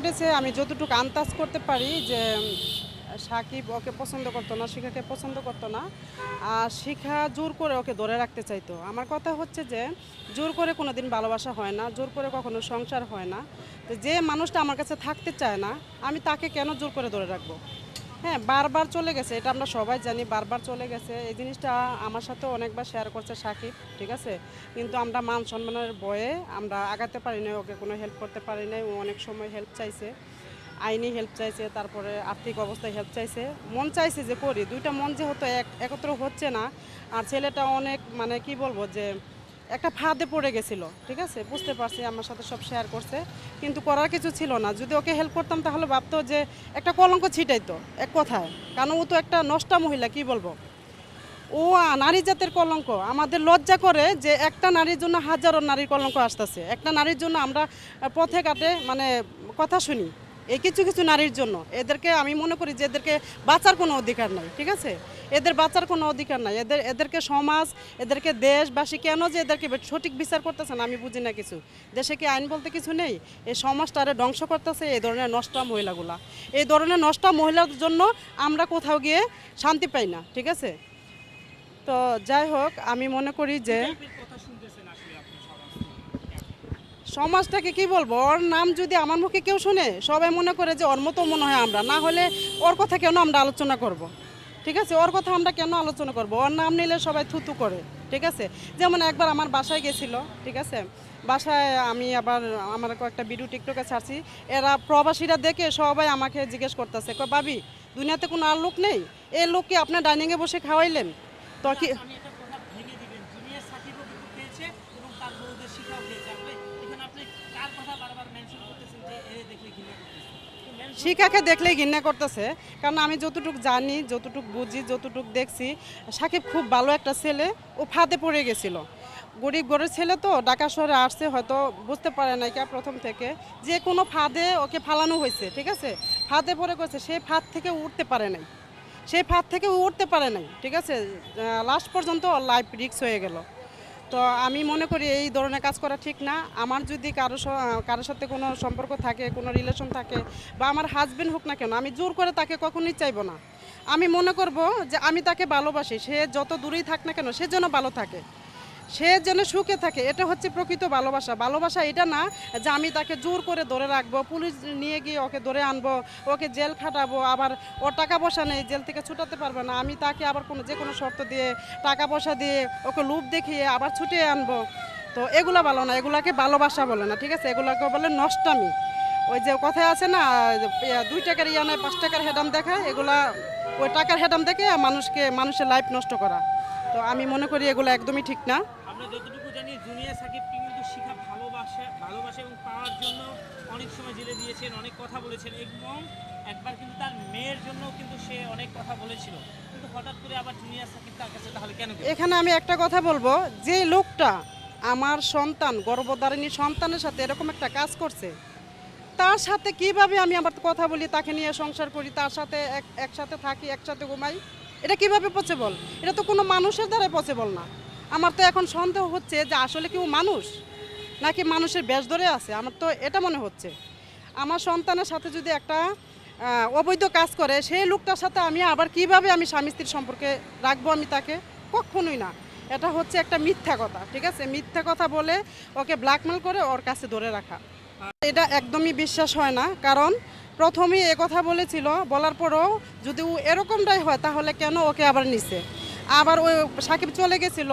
ঘটেছে, আমি যতটুকু আন্দাজ করতে পারি যে সাকিব ওকে পছন্দ করতো না, শিখাকে পছন্দ করতো না, আর শিখা জোর করে ওকে ধরে রাখতে চাইতো। আমার কথা হচ্ছে যে, জোর করে কোনো দিন ভালোবাসা হয় না, জোর করে কখনো সংসার হয় না। তো যে মানুষটা আমার কাছে থাকতে চায় না, আমি তাকে কেন জোর করে ধরে রাখব? হ্যাঁ বারবার চলে গেছে, এটা আমরা সবাই জানি, বারবার চলে গেছে। এই জিনিসটা আমার সাথে অনেকবার শেয়ার করছে সাকিব, ঠিক আছে? কিন্তু আমরা মান সম্মানের বয়ে আমরা আগাতে পারি নাই, ওকে কোনো হেল্প করতে পারি নাই। ও অনেক সময় হেল্প চাইছে, আইনি হেল্প চাইছে, তারপরে আর্থিক অবস্থায় হেল্প চাইছে। মন চাইছে যে করি, দুইটা মন যেহেতু এক, একত্র হচ্ছে না। আর ছেলেটা অনেক মানে কি বলব যে একটা ফাঁদে পড়ে গেছিল, ঠিক আছে? বুঝতে পারছি, আমার সাথে সব শেয়ার করছে, কিন্তু করার কিছু ছিল না। যদি ওকে হেল্প করতাম, তাহলে ভাবতো যে একটা কলঙ্ক ছিটাইতো, এক কথায়। কারণ ও তো একটা নষ্টা মহিলা, কি বলব? ও নারী জাতের কলঙ্ক। আমাদের লজ্জা করে যে একটা নারীর জন্য হাজারো নারীর কলঙ্ক আসতেছে। একটা নারীর জন্য আমরা পথে ঘাটে মানে কথা শুনি। এই কিছু কিছু নারীর জন্য। এদেরকে আমি মনে করি যে এদেরকে বাঁচার কোনো অধিকার নাই, ঠিক আছে? এদের বাঁচার কোনো অধিকার নাই। এদের, এদেরকে সমাজ, এদেরকে দেশবাসী কেন যে এদেরকে সঠিক বিচার করতেছে না, আমি বুঝি না কিছু। দেশে কি আইন বলতে কিছু নেই? এই সমাজটা সমাজটারে ধ্বংস করতেছে এই ধরনের নষ্টা মহিলাগুলা। এই ধরনের নষ্টা মহিলার জন্য আমরা কোথাও গিয়ে শান্তি পাই না, ঠিক আছে? তো যাই হোক, আমি মনে করি যে সমাজটাকে কি বলব? ওর নাম যদি আমার মুখে কেউ শুনে, সবাই মনে করে যে ওর মতো মনে হয় আমরা। না হলে ওর কথা কেন আমরা আলোচনা করব। ঠিক আছে? ওর কথা আমরা কেন আলোচনা করব? ওর নাম নিলে সবাই থুতু করে, ঠিক আছে? যেমন একবার আমার বাসায় গেছিল, ঠিক আছে? বাসায় আমি আবার আমার কয়েকটা ভিডিও টিকটকে ছাড়ছি। এরা প্রবাসীরা দেখে সবাই আমাকে জিজ্ঞেস করতেছে ভাবি, দুনিয়াতে কোনো আর লোক নেই? এই লোককে আপনার ডাইনিংয়ে বসে খাওয়াইলেন? তো কি শিখাকে দেখলেই ঘৃণা করতেছে। কারণ আমি যতটুক জানি, যতটুক বুঝি, যতটুক দেখছি, সাকিব খুব ভালো একটা ছেলে, ও ফাঁদে পড়ে গেছিল। গরিব ঘরের ছেলে তো, ঢাকা শহরে আসছে, হয়তো বুঝতে পারে নাই কা প্রথম থেকে। যে কোনো ফাঁদে ওকে ফালানো হয়েছে, ঠিক আছে? ফাঁদে পড়ে গেছে সেই ফাঁদ থেকে উঠতে পারে নাই। সেই ফাঁদ থেকে উঠতে পারে নাই, ঠিক আছে? লাস্ট পর্যন্ত লাইফ রিক্স হয়ে গেল। তো আমি মনে করি এই ধরনের কাজ করা ঠিক না। আমার যদি কারও কারোর সাথে কোনো সম্পর্ক থাকে, কোনো রিলেশন থাকে বা আমার হাজব্যান্ড হোক না কেন, আমি জোর করে তাকে কখনোই চাইব না। আমি মনে করব যে আমি তাকে ভালোবাসি, সে যত দূরেই থাক না কেন, সে যেন ভালো থাকে। সে যেন সুখে থাকে, এটা হচ্ছে প্রকৃত ভালোবাসা। ভালোবাসা এটা না যে আমি তাকে জোর করে ধরে রাখব, পুলিশ নিয়ে গিয়ে ওকে ধরে আনব, ওকে জেল খাটাবো, আবার ওর টাকা পয়সা নেই, জেল থেকে ছুটাতে পারবে না, আমি তাকে আবার কোনো যে কোনো শর্ত দিয়ে, টাকা পয়সা দিয়ে ওকে লুপ দেখিয়ে আবার ছুটিয়ে আনব। তো এগুলো ভালো না, এগুলাকে ভালোবাসা বলে না, ঠিক আছে? এগুলাকে বলে নষ্টামি। ওই যে কথায় আছে না দুই টাকার ইয়া নয়, পাঁচ টাকার হেডাম দেখায়, এগুলা ওই টাকার হেডাম দেখে মানুষকে, মানুষের লাইফ নষ্ট করা। তো আমি মনে করি এগুলো একদমই ঠিক না। আমরা যতটুকু জানি জুনিয়র সাকিবকে কিন্তু শিখা ভালোবাসে ভালোবাসে এবং পাওয়ার জন্য অনেক সময় জেলে দিয়েছেন, অনেক কথা বলেছেন এবং একবার কিন্তু তার মেয়ের জন্য কিন্তু সে অনেক কথা বলেছিল। কিন্তু হঠাৎ করে আবার জুনিয়র সাকিব তার কাছে তাহলে কেন এখানে আমি একটা কথা বলব, যে লোকটা আমার সন্তান, গর্ভধারিণী সন্তানের সাথে এরকম একটা কাজ করছে, তার সাথে কীভাবে আমি আমার কথা বলি, তাকে নিয়ে সংসার করি, তার সাথে এক, একসাথে থাকি, একসাথে ঘুমাই, এটা কীভাবে পসিবল এটা তো কোনো মানুষের দ্বারাই পসিবল না। আমার তো এখন সন্দেহ হচ্ছে যে আসলে কেউ মানুষ নাকি মানুষের বেশ ধরে আছে, আমার তো এটা মনে হচ্ছে। আমার সন্তানের সাথে যদি একটা অবৈধ কাজ করে, সেই লোকটার সাথে আমি আবার কীভাবে আমি স্বামী স্ত্রীর সম্পর্কে রাখব আমি তাকে? কখনোই না। এটা হচ্ছে একটা মিথ্যা কথা, ঠিক আছে? মিথ্যা কথা বলে ওকে ব্ল্যাকমেল করে ওর কাছে ধরে রাখা। এটা একদমই বিশ্বাস হয় না, কারণ প্রথমেই কথা বলেছিল, বলার পরও যদি ও এরকমটাই হয়, তাহলে কেন ওকে আবার নিছে? আবার ওই সাকিব চলে গেছিল,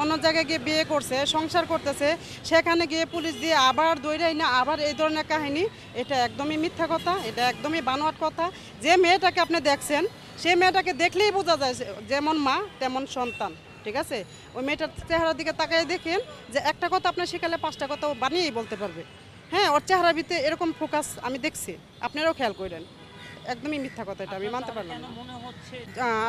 অন্য জায়গায় গিয়ে বিয়ে করছে, সংসার করতেছে, সেখানে গিয়ে পুলিশ দিয়ে আবার দৈরাই না আবার এই ধরনের কাহিনী, এটা একদমই মিথ্যা কথা, এটা একদমই বানোয়াট কথা। যে মেয়েটাকে আপনি দেখছেন সেই মেয়েটাকে দেখলেই বোঝা যায় যেমন মা, তেমন সন্তান, ঠিক আছে? ওই মেয়েটার চেহারার দিকে তাকাই দেখেন যে একটা কথা আপনার শেখালে পাঁচটা কথা ও বানিয়েই বলতে পারবে। হ্যাঁ ওর চেহারার ভিতরে এরকম ফোকাস আমি দেখছি আপনারাও খেয়াল করেন। একদমই মিথ্যা কথা এটা আমি মানতে পারলাম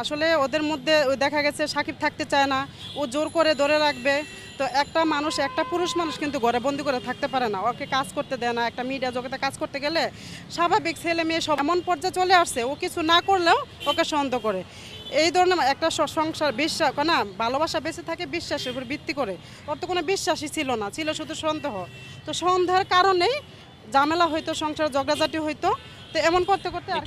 আসলে ওদের মধ্যে দেখা গেছে সাকিব থাকতে চায় না ও জোর করে ধরে রাখবে। তো একটা মানুষ একটা পুরুষ মানুষ কিন্তু ঘরে বন্দি করে থাকতে পারে না। ওকে কাজ করতে দেয় না একটা মিডিয়া জগতে কাজ করতে গেলে স্বাভাবিক ছেলে মেয়ে সব এমন পর্যায়ে চলে আসছে ও কিছু না করলেও ওকে সন্দেহ করে। এই ধরনের একটা সংসার বিশ্বাস না ভালোবাসা বেঁচে থাকে বিশ্বাসের উপর ভিত্তি করে। ওর তো কোনো বিশ্বাসই ছিল না ছিল শুধু সন্দেহ। তো সন্দেহের কারণেই ঝামেলা হইতো সংসার ঝগড়াঝাটি হইতো। তো এমন করতে করতে আর